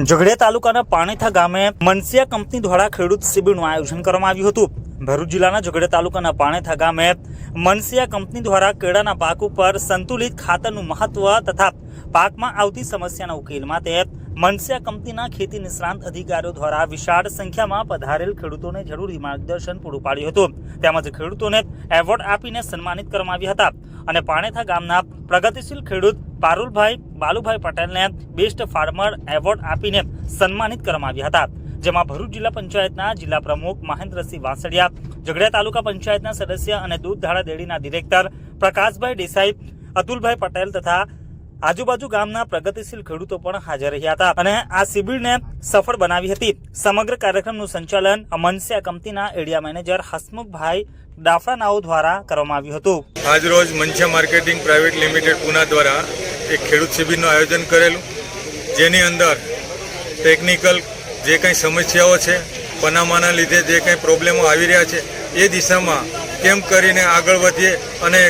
ઝઘડિયા તાલુકાના પાણીથા ગામે મનસિયા કંપની દ્વારા ખેડૂત શિબિરનું આયોજન કરવામાં આવ્યું હતું. ભરૂચ જિલ્લાના ઝઘડિયા તાલુકાના પાણીથા ગામે મનસિયા કંપની દ્વારા કેળાના પાક ઉપર સંતુલિત ખાતરનું મહત્વ તથા પાકમાં આવતી સમસ્યાના ઉકેલ માટે મનસિયા કંપનીના ખેતી નિષ્ણાંત અધિકારીઓ દ્વારા વિશાળ સંખ્યામાં પધારેલ ખેડૂતોને જરૂરી માર્ગદર્શન પૂરું પાડ્યું હતું. તેમજ ખેડૂતોને એવોર્ડ આપીને સન્માનિત કરવામાં આવ્યા હતા. અને પાણેથા ગામના પ્રગતિશીલ ખેડૂત પારુલભાઈ, બાલુભાઈ પટેલને બેસ્ટ ફાર્મર એવોર્ડ આપીને સન્માનિત કરવામાં આવ્યા હતા, જેમાં ભરૂચ જિલ્લા પંચાયતના જિલ્લા પ્રમુખ મહેન્દ્રસિંહ વાસડિયા, ઝઘડિયા તાલુકા પંચાયતના સદસ્ય અને દૂધધાળા ડેરીના ડિરેક્ટર પ્રકાશભાઈ દેસાઈ, અતુલભાઈ પટેલ તથા આજુબાજુ ગામના પ્રગતિશીલ ખેડૂતો પણ હાજર રહ્યા હતા. અને આ શિબિરને સફળ બનાવી હતી. સમગ્ર કાર્યક્રમનું સંચાલન મનસ્યા કંપનીના એરિયા મેનેજર હસમુખભાઈ ડાફરાનાઓ દ્વારા કરવામાં આવ્યું હતું. આજરોજ Mansiya marketing private limited Pune દ્વારા એક ખેડૂત શિબિરનું આયોજન કરેલું. જેની અંદર ટેકનિકલ જે કંઈ સમસ્યાઓ છે, પનામાના લીધે જે કંઈ પ્રોબ્લેમો આવી રહ્યા છે, એ દિશામાં કેમ કરીને આગળ વધીએ અને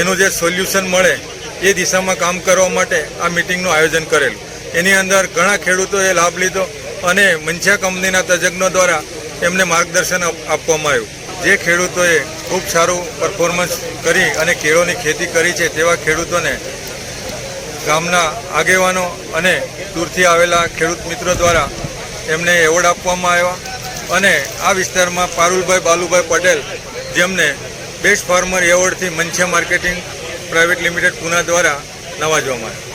એનું જે સોલ્યુશન મળે, એ દિશામાં કામ કરવા માટે આ મિટિંગનું આયોજન કરેલું. એની અંદર ઘણા ખેડૂતોએ લાભ લીધો અને મંચા કંપનીના તજજ્ઞો દ્વારા એમને માર્ગદર્શન આપવામાં આવ્યું. જે ખેડૂતોએ ખૂબ સારું પરફોર્મન્સ કરી અને કેળોની ખેતી કરી છે તેવા ખેડૂતોને ગામના આગેવાનો અને દૂરથી આવેલા ખેડૂત મિત્રો દ્વારા એમને એવોર્ડ આપવામાં આવ્યા. અને આ વિસ્તારમાં પારુલભાઈ બાલુભાઈ પટેલ, જેમને બેસ્ટ ફાર્મર એવોર્ડથી Mancha marketing private limited Pune દ્વારા નવાજવામાં આવ્યા.